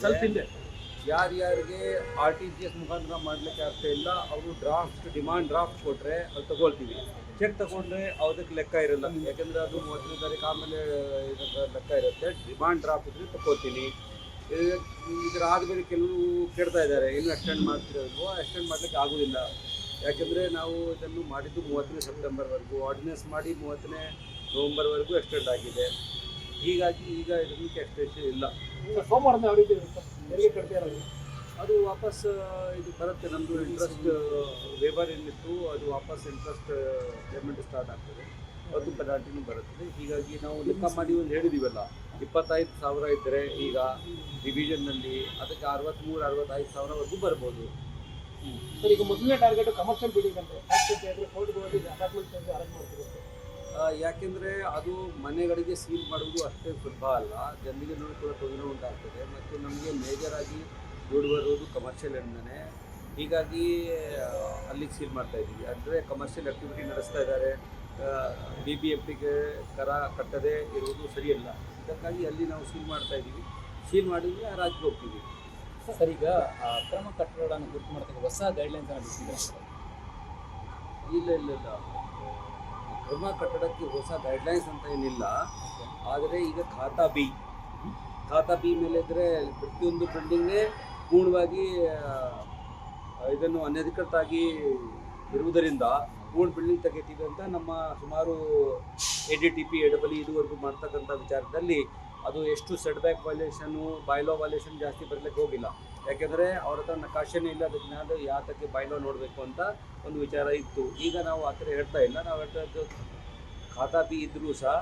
ಸ್ವಲ್ಪ ಹಿಂದೆ ಯಾರ್ಯಾರಿಗೆ ಆರ್ ಟಿ ಜಿ ಎಸ್ ಮುಖಾಂತರ ಮಾಡಲಿಕ್ಕೆ ಆಗ್ತಾ ಇಲ್ಲ, ಅವರು ಡ್ರಾಫ್ಟ್ ಡಿಮಾಂಡ್ ಡ್ರಾಫ್ಟ್ ಕೊಟ್ಟರೆ ಅದು ತಗೊಳ್ತೀವಿ. ಚೆಕ್ ತಗೊಂಡ್ರೆ ಅದಕ್ಕೆ ಲೆಕ್ಕ ಇರಲ್ಲ. ಯಾಕೆಂದರೆ ಅದು ಮೂವತ್ತನೇ ತಾರೀಕು ಆಮೇಲೆ ಲೆಕ್ಕ ಇರುತ್ತೆ. ಡಿಮಾಂಡ್ ಡ್ರಾಫ್ಟ್ ಇದ್ರೆ ತಗೋತೀನಿ ಇದು- ಇದರ ಆದಮೇಲೆ ಕೆಲವರು ಕೇಳ್ತಾ ಇದ್ದಾರೆ. ಇನ್ನು ಎಕ್ಸ್ಟೆಂಡ್ ಮಾಡ್ತಿರೋದು ಎಕ್ಸ್ಟೆಂಡ್ ಮಾಡಲಿಕ್ಕೆ ಆಗೋದಿಲ್ಲ. ಯಾಕೆಂದರೆ ನಾವು ಇದನ್ನು ಮಾಡಿದ್ದು ಮೂವತ್ತನೇ ಸೆಪ್ಟೆಂಬರ್ವರೆಗೂ ಆರ್ಡಿನೆನ್ಸ್ ಮಾಡಿ ಮೂವತ್ತನೇ ನವಂಬರ್ವರೆಗೂ ಎಕ್ಸ್ಟೆಂಡ್ ಆಗಿದೆ. ಹೀಗಾಗಿ ಈಗ ಇದಕ್ಕೆ ಎಕ್ಸ್ಟೆನ್ಷನ್ ಇಲ್ಲ. ಸೋಮವಾರದಿಂದ ಯಾವ ರೀತಿ ಇರುತ್ತೆ? ಕಡಿಮೆ ಇರೋದು? ಅದು ವಾಪಸ್ ಇದು ಬರುತ್ತೆ. ನಮ್ಮದು ಇಂಟ್ರೆಸ್ಟ್ ವೇಬರ್ ಏನಿತ್ತು ಅದು ವಾಪಸ್ ಇಂಟ್ರೆಸ್ಟ್ ಪೇಮೆಂಟ್ ಸ್ಟಾರ್ಟ್ ಆಗ್ತದೆ. ಅದು ಪೆನಾಲ್ಟಿನೂ ಬರುತ್ತದೆ ಹೀಗಾಗಿ ನಾವು ಲೆಕ್ಕ ಮಾಡಿ ಒಂದು ಹೇಳಿದೀವಲ್ಲ ಇಪ್ಪತ್ತೈದು ಸಾವಿರ ಇದ್ದರೆ ಈಗ ಡಿವಿಷನ್ನಲ್ಲಿ ಅದಕ್ಕೆ ಅರವತ್ತ್ಮೂರು ಅರವತ್ತೈದು ಸಾವಿರವರೆಗೂ ಬರ್ಬೋದು. ಸರ್ ಈಗ ಮೊದಲನೇ ಟಾರ್ಗೆಟ್ ಕಮರ್ಷಿಯಲ್ ಬಿಲ್ಡಿಂಗ್ ಅಂತ ಯಾಕೆ ಕೋರ್ಟ್ಗಳಲ್ಲಿ ಅಪಾರ್ಟ್ಮೆಂಟ್ ಅರೇಂಜ್ ಮಾಡ್ತಿರುತ್ತೆ. ಆ, ಯಾಕೆಂದರೆ ಅದು ಮನೆಗಳಿಗೆ ಸೀಲ್ ಮಾಡುವುದು ಅಷ್ಟೇ ಸುಲಭ ಅಲ್ಲ. ಜನರಿಗೆ ಕೂಡ ತೊಂದರೆ ಉಂಟಾಗ್ತದೆ. ಮತ್ತು ನಮಗೆ ಮೇಜರ್ ಆಗಿ ದುಡ್ಡು ಬರೋದು ಕಮರ್ಷಿಯಲ್ ಎಂದೇ ಹೀಗಾಗಿ ಅಲ್ಲಿಗೆ ಸೀಲ್ ಮಾಡ್ತಾ ಇದ್ದೀವಿ. ಅಂದರೆ ಕಮರ್ಷಿಯಲ್ ಆ್ಯಕ್ಟಿವಿಟಿ ನಡೆಸ್ತಾ ಇದ್ದಾರೆ. ಬಿ ಬಿ ಎಫ್ ಟಿಗೆ ಕರ ಕಟ್ಟದೆ ಇರುವುದು ಸರಿಯಲ್ಲ. ಇದಕ್ಕಾಗಿ ಅಲ್ಲಿ ನಾವು ಸೀಲ್ ಮಾಡ್ತಾ ಇದ್ದೀವಿ. ಸೀಲ್ ಮಾಡಿದ್ವಿ ಆ ರಾಜ್ಯಕ್ಕೆ ಹೋಗ್ತೀವಿ. ಸರ್ ಈಗ ಆ ಅಕ್ರಮ ಕಟ್ಟಡಗಳನ್ನು ಗುರುತು ಮಾಡ್ತೀವಿ ಹೊಸ ಗೈಡ್ಲೈನ್ಸ್ ಅನ್ನು ಬಿಟ್ಟಿದ್ದಾರೆ. ಇಲ್ಲ ಇಲ್ಲ ಇಲ್ಲ. ಕ್ರಮ ಕಟ್ಟಡಕ್ಕೆ ಹೊಸ ಗೈಡ್ಲೈನ್ಸ್ ಅಂತ ಏನಿಲ್ಲ. ಆದರೆ ಈಗ ಖಾತಾ ಬಿ. ಖಾತಾ ಬಿ ಮೇಲೆ ಇದ್ದರೆ ಪ್ರತಿಯೊಂದು ಬಿಲ್ಡಿಂಗೇ ಪೂರ್ಣವಾಗಿ ಇದನ್ನು ಅನಧಿಕೃತ ಆಗಿ ಇರುವುದರಿಂದ ಪೂರ್ಣ ಬಿಲ್ಡಿಂಗ್ ತೆಗಿತೀವಿ ಅಂತ ನಮ್ಮ ಸುಮಾರು A D T P A double ಇದುವರೆಗೂ ಮಾಡ್ತಕ್ಕಂಥ ವಿಚಾರದಲ್ಲಿ ಅದು ಎಷ್ಟು ಸೆಟ್ ಬ್ಯಾಕ್ ವಾಲ್ಯೂಷನು ಬೈಲೋ ವಾಲ್ಯೂಷನ್ ಜಾಸ್ತಿ ಬರಲಿಕ್ಕೆ ಹೋಗಿಲ್ಲ. ಯಾಕೆಂದರೆ ಅವ್ರ ಹತ್ರ ನಕಾಶೆನೇ ಇಲ್ಲ ಅದಕ್ಕೆ ನಾನು ಯಾತಕ್ಕೆ ಬಾಯ್ಲೋ ನೋಡಬೇಕು ಅಂತ ಒಂದು ವಿಚಾರ ಇತ್ತು. ಈಗ ನಾವು ಆ ಥರ ಹೇಳ್ತಾ ಇಲ್ಲ. ನಾವು ಹೇಳ್ತಾ ಇದ್ದು ಖಾತಾ ಬಿ ಇದ್ದರೂ ಸಹ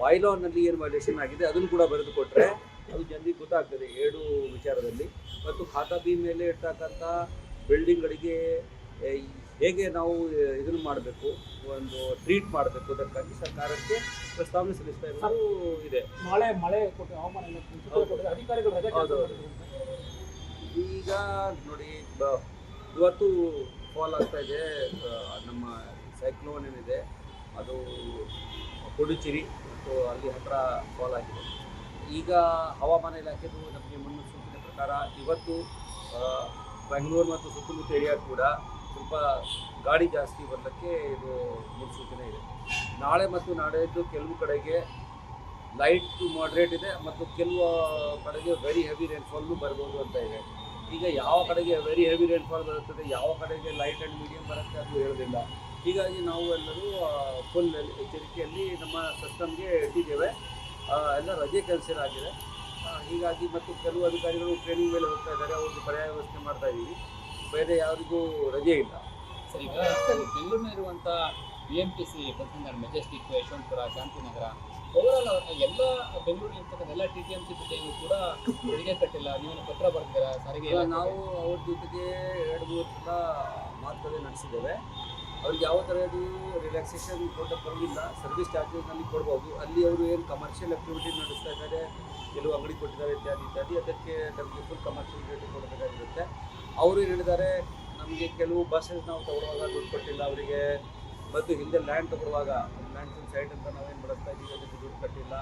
ಬಾಯ್ಲೋನಲ್ಲಿ ಏನು ವೈಲೇಷನ್ ಆಗಿದೆ ಅದನ್ನು ಕೂಡ ಬರೆದು ಕೊಟ್ಟರೆ ಅದು ಜನರಿಗೆ ಗೊತ್ತಾಗ್ತದೆ ಏಳು ವಿಚಾರದಲ್ಲಿ. ಮತ್ತು ಖಾತಾ ಬಿ ಮೇಲೆ ಇರ್ತಕ್ಕಂಥ ಬಿಲ್ಡಿಂಗ್ಗಳಿಗೆ ಹೇಗೆ ನಾವು ಇದನ್ನು ಮಾಡಬೇಕು ಒಂದು ಟ್ರೀಟ್ ಮಾಡಬೇಕು ಅದಕ್ಕಾಗಿ ಸರ್ಕಾರಕ್ಕೆ ಪ್ರಸ್ತಾವನೆ ಸಲ್ಲಿಸ್ತಾ ಇರೋದು ಇದೆ. ಮಳೆ ಮಳೆ ಕೊಟ್ಟು ಹವಾಮಾನ ಅಧಿಕಾರಿಗಳು. ಈಗ ನೋಡಿ ಇವತ್ತು ಫಾಲ್ ಆಗ್ತಾ ಇದೆ ನಮ್ಮ ಸೈಕ್ಲೋನ್ ಏನಿದೆ, ಅದು ಪುಡುಚೇರಿ ಮತ್ತು ಅಲ್ಲಿ ಹತ್ರ ಫಾಲ್ ಆಗಿದೆ. ಈಗ ಹವಾಮಾನ ಇಲಾಖೆದು ನಮಗೆ ಮುನ್ಸೂಚನೆ ಪ್ರಕಾರ ಇವತ್ತು ಬೆಂಗಳೂರು ಮತ್ತು ಸುತ್ತಮುತ್ತ ಏರಿಯಾ ಕೂಡ ಸ್ವಲ್ಪ ಗಾಡಿ ಜಾಸ್ತಿ ಬರಲಿಕ್ಕೆ ಇದು ಮುನ್ಸೂಚನೆ ಇದೆ. ನಾಳೆ ಮತ್ತು ನಾಳೆಯದ್ದು ಕೆಲವು ಕಡೆಗೆ ಲೈಟ್ ಮಾಡ್ರೇಟ್ ಇದೆ ಮತ್ತು ಕೆಲವು ಕಡೆಗೆ ವೆರಿ ಹೆವಿ ರೈನ್ಫಾಲ್ನು ಬರ್ಬೋದು ಅಂತ ಇದೆ. ಈಗ ಯಾವ ಕಡೆಗೆ ವೆರಿ ಹೆವಿ ರೈನ್ಫಾಲ್ ಬರುತ್ತದೆ, ಯಾವ ಕಡೆಗೆ ಲೈಟ್ ಆ್ಯಂಡ್ ಮೀಡಿಯಂ ಬರುತ್ತೆ ಅದು ಹೇಳೋದಿಲ್ಲ ಹೀಗಾಗಿ ನಾವು ಎಲ್ಲರೂ ಫುಲ್ ಎಚ್ಚರಿಕೆಯಲ್ಲಿ ನಮ್ಮ ಸಿಸ್ಟಮ್ಗೆ ಇಟ್ಟಿದ್ದೇವೆ. ಎಲ್ಲ ರಜೆ ಕ್ಯಾನ್ಸಲ್ ಆಗಿದೆ. ಹೀಗಾಗಿ ಮತ್ತು ಕೆಲವು ಅಧಿಕಾರಿಗಳು ಟ್ರೈನಿಂಗ್ ಮೇಲೆ ಹೋಗ್ತಾ ಇದ್ದಾರೆ, ಅವ್ರಿಗೆ ಪರ್ಯಾಯ ವ್ಯವಸ್ಥೆ ಮಾಡ್ತಾ ಇದ್ದೀವಿ. ಬೇರೆ ಯಾರಿಗೂ ರಜೆ ಇಲ್ಲ. ಸರಿ ಬೆಂಗಳೂರಿನಲ್ಲಿರುವಂಥ B M T C bus Majestic Yeshwantpur Shantinagar overall ಎಲ್ಲ ಬೆಂಗಳೂರಿನ ಇರ್ತಕ್ಕಂಥ ಎಲ್ಲ ಟಿ ಟಿ ಎಂ ಸಿ ಜೊತೆಗೂ ಕೂಡ ತೆರಿಗೆ ಕಟ್ಟಿಲ್ಲ. ನೀವು ಪತ್ರ ಬರ್ತೀರಾ ಸಾರಿಗೆ ನಾವು ಅವ್ರ ಜೊತೆಗೆ ಎರಡು ಮೂರು ಸಲ ಮಾತುಕತೆ ನಡೆಸಿದ್ದೇವೆ. ಅವ್ರಿಗೆ ಯಾವ ಥರದ್ದು ರಿಲ್ಯಾಕ್ಸೇಷನ್ ಕೊಟ್ಟ ಬರಲಿಲ್ಲ ಸರ್ವಿಸ್ ಚಾರ್ಜಸ್ನಲ್ಲಿ ಕೊಡ್ಬೋದು. ಅಲ್ಲಿ ಅವರು ಏನು ಕಮರ್ಷಿಯಲ್ ಆಕ್ಟಿವಿಟಿ ನಡೆಸ್ತಾ ಇದ್ದಾರೆ ಕೆಲವು ಅಂಗಡಿ ಕೊಟ್ಟಿದ್ದಾರೆ ಇತ್ಯಾದಿ ಇತ್ಯಾದಿ ಅದಕ್ಕೆ ನಮಗೆ ಫುಲ್ ಕಮರ್ಷಿಯಲ್ ರೇಟ್ ಕೊಡಬೇಕಾಗಿರುತ್ತೆ. ಅವರು ಏನು ಹೇಳಿದ್ದಾರೆ ನಮಗೆ ಕೆಲವು ಬಸ್ಸಸ್ ನಾವು ತಗೊಳ್ಳುವಾಗ ದುಡ್ಡು ಕೊಟ್ಟಿಲ್ಲ. ಅವರಿಗೆ ಮತ್ತು ಹಿಂದೆ ಲ್ಯಾಂಡ್ ತಗೊಳ್ಳುವಾಗ ಲ್ಯಾಂಡ್ ಸೈಟ್ ಅಂತ ನಾವೇನು ಬಳಸ್ತಾ ಇದೀವಿ ಅದಕ್ಕೆ ದುಡ್ಡು ಕಟ್ಟಿಲ್ಲ.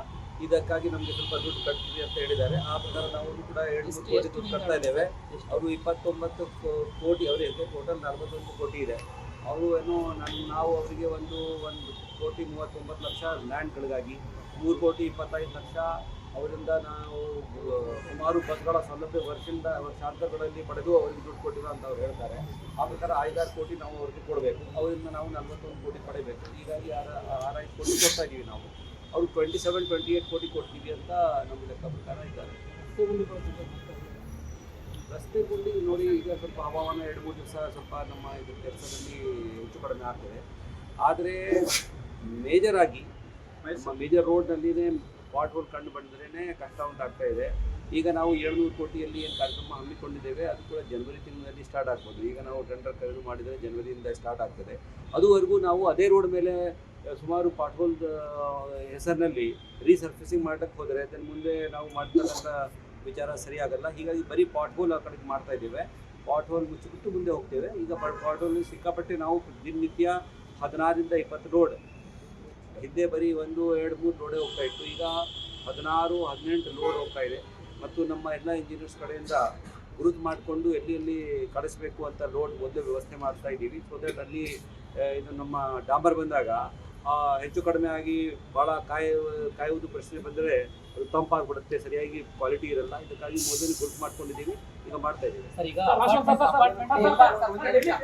ಇದಕ್ಕಾಗಿ ನಮಗೆ ಸ್ವಲ್ಪ ದುಡ್ಡು ಕಟ್ತೀವಿ ಅಂತ ಹೇಳಿದ್ದಾರೆ. ಆ ಪ್ರಕಾರ ನಾವು ಕೂಡ ಎರಡು ಕೋಟಿ ದುಡ್ಡು ಕಟ್ತಾ ಇದ್ದೇವೆ. ಅವರು ಇಪ್ಪತ್ತೊಂಬತ್ತು ಕೋಟಿ ಕೋಟಿ ಅವರಿಗೆ ಟೋಟಲ್ ನಲವತ್ತೊಂದು ಕೋಟಿ ಇದೆ. ಅವರು ಏನೋ ನಾನು, ನಾವು ಅವರಿಗೆ ಒಂದು ಒಂದು ಕೋಟಿ ಮೂವತ್ತೊಂಬತ್ತು ಲಕ್ಷ ಲ್ಯಾಂಡ್ಗಳಿಗಾಗಿ ಮೂರು ಕೋಟಿ ಇಪ್ಪತ್ತೈದು ಲಕ್ಷ ಅವರಿಂದ ನಾವು ಸುಮಾರು ಬಸ್ಗಳ ಸೌಲಭ್ಯ ವರ್ಷದಿಂದ ವರ್ಷಾಂತರಗಳಲ್ಲಿ ಪಡೆದು ಅವರಿಗೆ ದುಡ್ಡು ಕೊಟ್ಟಿಲ್ಲ ಅಂತ ಅವ್ರು ಹೇಳ್ತಾರೆ. ಆ ಪ್ರಕಾರ ಐದಾರು ಕೋಟಿ ನಾವು ಅವ್ರಿಗೆ ಕೊಡಬೇಕು. ಅವರಿಂದ ನಾವು ನಲವತ್ತೊಂದು ಕೋಟಿ ಪಡೆಯಬೇಕು ಹೀಗಾಗಿ ಯಾರ ಆರೈದು ಕೋಟಿ ಕೊಡ್ತಾ ಇದ್ದೀವಿ ನಾವು. ಅವ್ರು ಟ್ವೆಂಟಿ ಸೆವೆನ್ ಟ್ವೆಂಟಿ ಏಯ್ಟ್ ಕೋಟಿ ಕೊಡ್ತೀವಿ ಅಂತ ನಮ್ಮ ಲೆಕ್ಕ ಪ್ರಕಾರ ಇದ್ದಾರೆ. ರಸ್ತೆ ಗುಂಡಿ ನೋಡಿ ಈಗ ಸ್ವಲ್ಪ ಹವಾಮಾನ ಎರಡು ಮೂರು ದಿವಸ ಸ್ವಲ್ಪ ನಮ್ಮ ಇದು ಕೆಲಸದಲ್ಲಿ ಹೆಚ್ಚು ಕಡಿಮೆ ಆಗ್ತದೆ. ಆದರೆ ಮೇಜರ್ ಆಗಿ ಮೇಜರ್ ರೋಡ್ನಲ್ಲಿನೇ ರೋಡ್ ಕಂಡು ಬಂದ್ರೇ ಕಷ್ಟ ಉಂಟಾಗ್ತಾ ಇದೆ. ಈಗ ನಾವು ಏಳ್ನೂರು ಕೋಟಿಯಲ್ಲಿ ಏನು ಕಾರ್ಯಕ್ರಮ ಹಮ್ಮಿಕೊಂಡಿದ್ದೇವೆ, ಅದು ಕೂಡ ಜನವರಿ ತಿಂಗಳಲ್ಲಿ ಸ್ಟಾರ್ಟ್ ಆಗ್ಬೋದು. ಈಗ ನಾವು ಟೆಂಡರ್ ಕರೆದು ಮಾಡಿದರೆ ಜನವರಿಯಿಂದ ಸ್ಟಾರ್ಟ್ ಆಗ್ತದೆ. ಅದುವರೆಗೂ ನಾವು ಅದೇ ರೋಡ್ ಮೇಲೆ ಸುಮಾರು ಪಾಟ್ಹೋಲ್ ಹೆಸರಿನಲ್ಲಿ ರೀಸರ್ಫೇಸಿಂಗ್ ಮಾಡಕ್ಕೆ ಹೋದರೆ ಅದನ್ನು ಮುಂದೆ ನಾವು ಮಾಡ್ತಕ್ಕಂಥ ವಿಚಾರ ಸರಿಯಾಗಲ್ಲ. ಹೀಗಾಗಿ ಬರೀ ಪಾಟ್ಹೋಲ್ ಆ ಕಡೆಗೆ ಮಾಡ್ತಾ ಇದ್ದೇವೆ. ಪಾಟ್ಹೋಲ್ ಮುಚ್ಚಿಬಿಟ್ಟು ಮುಂದೆ ಹೋಗ್ತೇವೆ. ಈಗ ಪಾಟ್ಹೋಲ್ ಸಿಕ್ಕಾಪಟ್ಟೆ ನಾವು ದಿನನಿತ್ಯ ಹದಿನಾರರಿಂದ ಇಪ್ಪತ್ತು ರೋಡ್ ಹಿಂದೆ ಬರೀ ಒಂದು ಎರಡು ಮೂರು ಲೋಡೆ ಹೋಗ್ತಾ ಇತ್ತು ಈಗ ಹದಿನಾರು ಹದಿನೆಂಟು ಲೋಡ್ ಹೋಗ್ತಾ ಇದೆ ಮತ್ತು ನಮ್ಮ ಎಲ್ಲ ಇಂಜಿನಿಯರ್ಸ್ ಕಡೆಯಿಂದ ಗುರುತು ಮಾಡಿಕೊಂಡು ಎಲ್ಲಿ ಎಲ್ಲಿ ಕಳಿಸ್ಬೇಕು ಅಂತ ಲೋಡ್ ಮೊದಲು ವ್ಯವಸ್ಥೆ ಮಾಡ್ತಾ ಇದ್ದೀವಿ ಸೊ ದಟ್ ಅಲ್ಲಿ ಇದು ನಮ್ಮ ಡಾಂಬರ್ ಬಂದಾಗ ಹೆಚ್ಚು ಕಡಿಮೆ ಆಗಿ ಭಾಳ ಕಾಯ ಕಾಯುವುದು ಪ್ರಶ್ನೆ ಬಂದರೆ ಅದು ತಂಪಾಗ್ಬಿಡುತ್ತೆ ಸರಿಯಾಗಿ ಕ್ವಾಲಿಟಿ ಇರಲ್ಲ ಇದಕ್ಕಾಗಿ ಮೊದಲು ಗುರುತು ಮಾಡ್ಕೊಂಡಿದ್ದೀವಿ ಈಗ ಮಾಡ್ತಾ ಇದ್ದೀವಿ